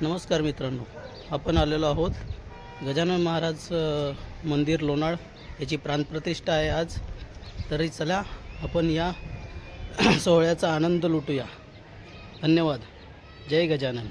नमस्कार मित्रांनो. आपण आलेलो आहोत गजानन महाराज मंदिर लोणाळ याची प्राणप्रतिष्ठा आहे आज. तरी चला आपण या सोहळ्याचा आनंद लुटूया. धन्यवाद. जय गजानन.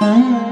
Mm-hmm.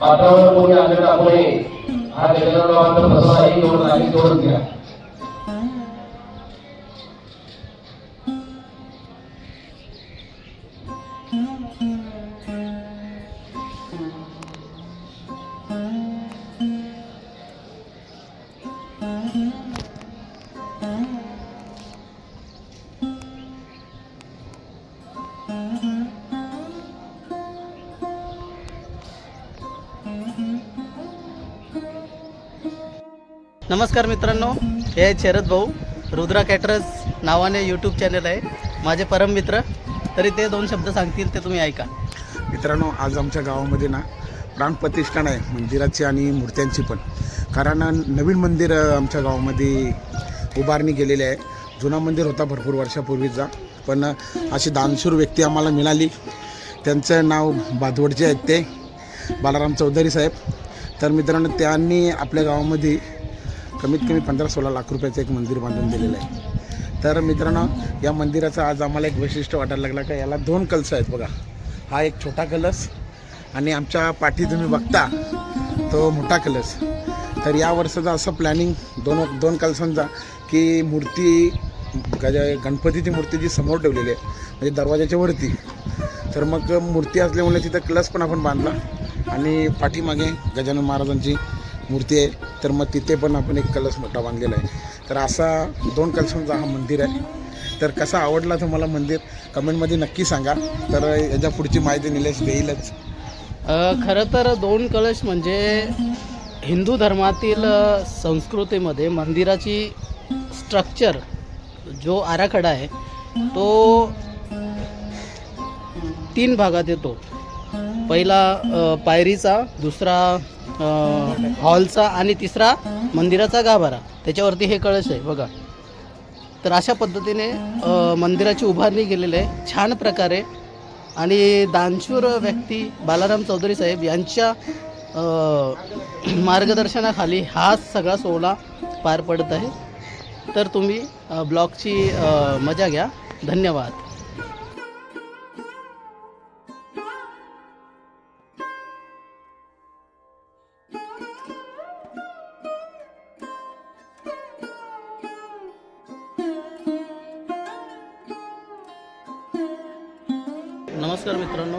वातावरण कोणी आलं त्यामुळे हा गजाननाचा प्रसाद आहे दोन आणि दोन घ्या नमस्कार मित्रांनो हे आहेत शरद भाऊ रुद्रा कॅटरस नावाने यूट्यूब चॅनल आहे. माझे परम मित्र तरी ते दोन शब्द सांगतील ते तुम्ही ऐका. मित्रांनो आज आमच्या गावामध्ये ना प्राणप्रतिष्ठान आहे मंदिराची आणि मूर्त्यांची पण. कारण नवीन मंदिर आमच्या गावामध्ये उभारणी केलेली आहे. जुना मंदिर होता भरपूर वर्षापूर्वीचा पण अशी दानशूर व्यक्ती आम्हाला मिळाली. त्यांचं नाव बाधवडचे आहेत ते. बालाराम चौधरी साहेब. तर मित्रांनो त्यांनी आपल्या गावामध्ये कमीत कमी पंधरा सोळा लाख रुपयाचं एक मंदिर बांधून दिलेलं आहे. तर मित्रांनो या मंदिराचं आज आम्हाला एक वैशिष्ट्य वाटायला लागलं का याला दोन कलस आहेत बघा. हा एक छोटा कलस आणि आमच्या पाठी तुम्ही बघता तो मोठा कलस तर या वर्षाचं असं प्लॅनिंग दोन दोन कलसांचा की मूर्ती गज गणपतीची मूर्ती जी समोर ठेवलेली आहे म्हणजे दरवाजाच्या वरती. तर मग मूर्ती असल्यामुळे तिथं कलश पण आपण बांधला आणि पाठीमागे गजानन महाराजांची मूर्ती आहे. तर मग तिथे पण आपण एक कलश मोठा बांधलेला आहे. तर असा दोन कलशांचा हा मंदिर आहे. तर कसा आवडला तुम्हाला मंदिर? कमेंटमध्ये नक्की सांगा. तर याच्या पुढची माहिती निलेश देईलच. खरं तर दोन कलश म्हणजे हिंदू धर्मातील संस्कृतीमध्ये मंदिराची स्ट्रक्चर जो आराखडा आहे तो तीन भागात येतो. पहिला पायरीचा दुसरा हॉलचा आणि तिसरा मंदिराचा गाभारा. त्याच्यावरती हे कळस आहे बघा. तर अशा पद्धतीने मंदिराची उभारणी केलेली आहे. छान प्रकारे. आणि दानशूर व्यक्ती बालाराम चौधरी साहेब यांच्या मार्गदर्शनाखाली हा सगळा सोहळा पार पडत आहे. तर तुम्ही ब्लॉगची मजा घ्या. धन्यवाद. नमस्कार मित्रांनो.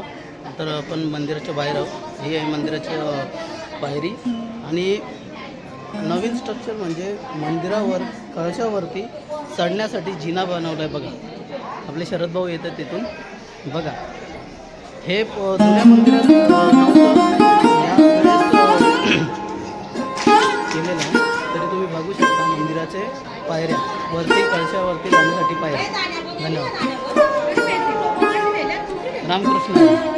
तर आपण मंदिराच्या बाहेर आहोत. ही आहे मंदिराची पायरी. आणि नवीन स्ट्रक्चर म्हणजे मंदिरावर कळशावरती चढण्यासाठी जिना बनवला आहे बघा. आपले शरद भाऊ येतात तिथून. बघा. हे प- जुन्या मंदिरात केलेलं आहे. तरी तुम्ही बघू शकता मंदिराचे पायऱ्या. वरती कळशावरती जाण्यासाठी पायऱ्या. धन्यवाद. não o microfone.